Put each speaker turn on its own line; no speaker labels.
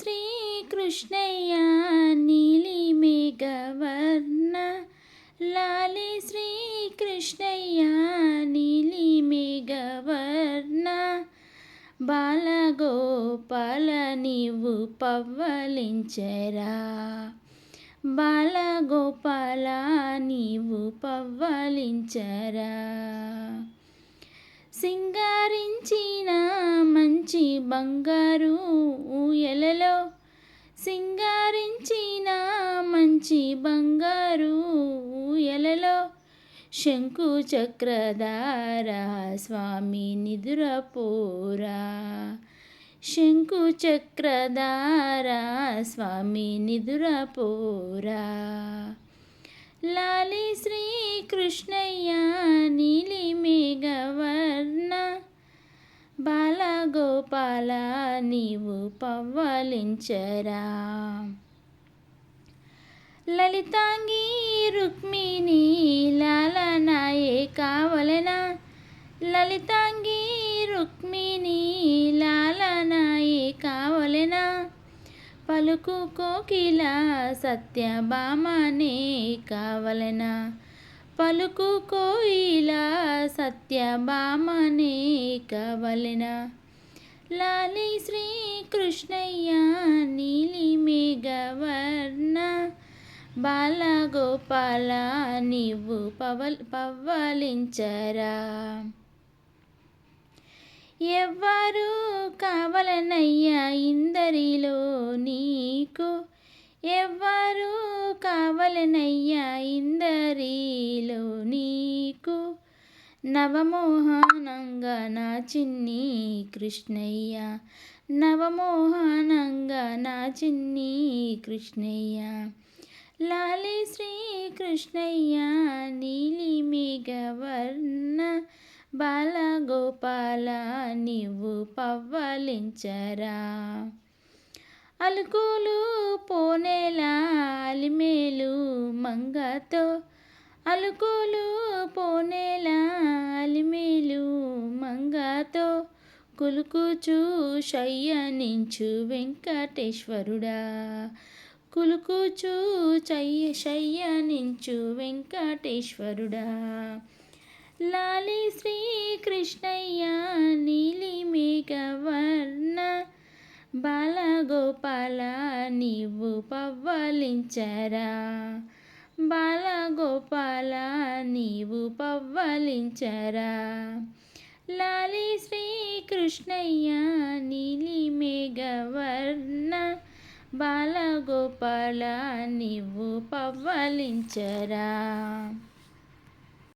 శ్రీకృష్ణయ్య నీలి మేఘవర్ణ. లాలి శ్రీకృష్ణయ్య నీలి మేఘవర్ణ. బాలగోపాల నీవు పవ్వలించరా. బాలగోపాల నీవు పవ్వలించరా. సింగారించిన మంచి బంగారు ఊయలలో. సింగారించిన మంచి బంగారు ఊయలలో. శంకు చక్రధార స్వామి నిదురపోరా. శంకు చక్రధార స్వామి నిదురపోరా. లాలి శ్రీకృష్ణ అలా నీవు పవ్వలించరా లలితాంగి రుక్మిణి లాలనాయే కావలనా? లలితాంగి రుక్మిణి లాలనాయే కావలనా? పలుకు కోకిల సత్యభామనే కావలనా? పలుకు కోయిల సత్యభామనే కావలనా? లాలి శ్రీకృష్ణయ్య నీలి మేఘవర్ణ బాలగోపాల నీవు పవల్ పవ్వలించరా. ఎవ్వరు కావాలనయ్యా ఇందరిలో నీకు ఎవ్వరు కావాలనయ్యా ఇందరిలో నీ నవమోహనంగా నా చిన్ని కృష్ణయ్య. నవమోహనంగా నా చిన్ని కృష్ణయ్య. లాలి శ్రీకృష్ణయ్య నీలి మేఘవర్ణ బాలగోపాల నీవు పవ్వలించరా. అలుకులు పోనేలా అలిమేలు మంగతో అలుకులు పోనేలా అలిమేలు మంగతో కులుకుచూ శయ్యనించు వెంకటేశ్వరుడా. కులుకుచూ చయ్య శయ్యనించు వెంకటేశ్వరుడా. లాలి శ్రీకృష్ణయ్య నీలి మేఘవర్ణ బాలగోపాల నీవు పవ్వలించరా. గోపాల నీవు పవ్వలించరా? లాలి శ్రీకృష్ణయ్య నీలి మేఘవర్ణ బాలగోపాల నీవు పవ్వలించరా?